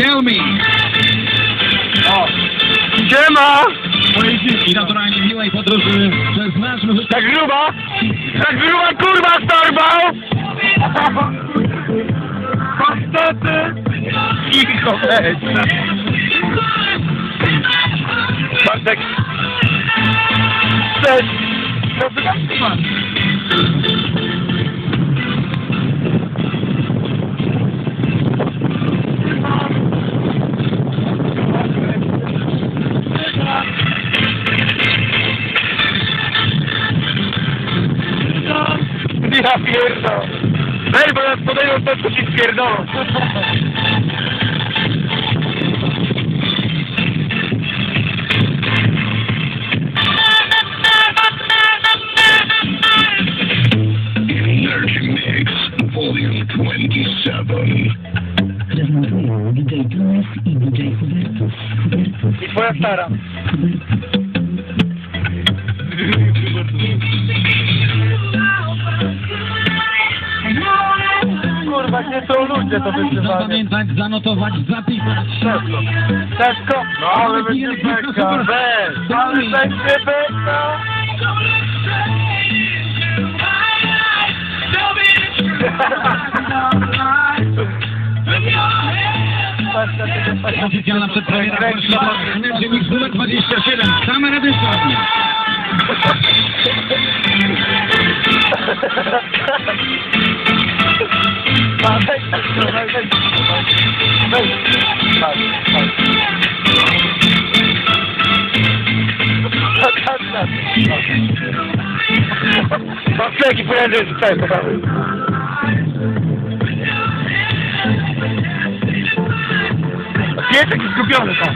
Tell me. O! Siema! Moje dzieci naturalnie miłej podróży przez nasz muzykę. Tak gruba! Tak gruba kurwa z torbą! Pastety! Cicho weź! Bartek! Cześć! No Ja pierdolę! Weź, bo nas podają to, co ci spierdolą! Energy Mix, Volume 27. Prezentują DJ Tunes i DJ Hubertus. Hubertus. I twoja stara. Kurwa, gdzie są ludzie to wysyłali? Zapamiętać, zanotować, zapisać. Tesco. Tesco? No ale będzie beka, weź! Ale będzie beka! Oficjalna przedpremiera Mix numer 27. Same redyskownie. Ma, Patrz, jaki pojedzie tutaj, poprawy. Jest taki skupiony tam.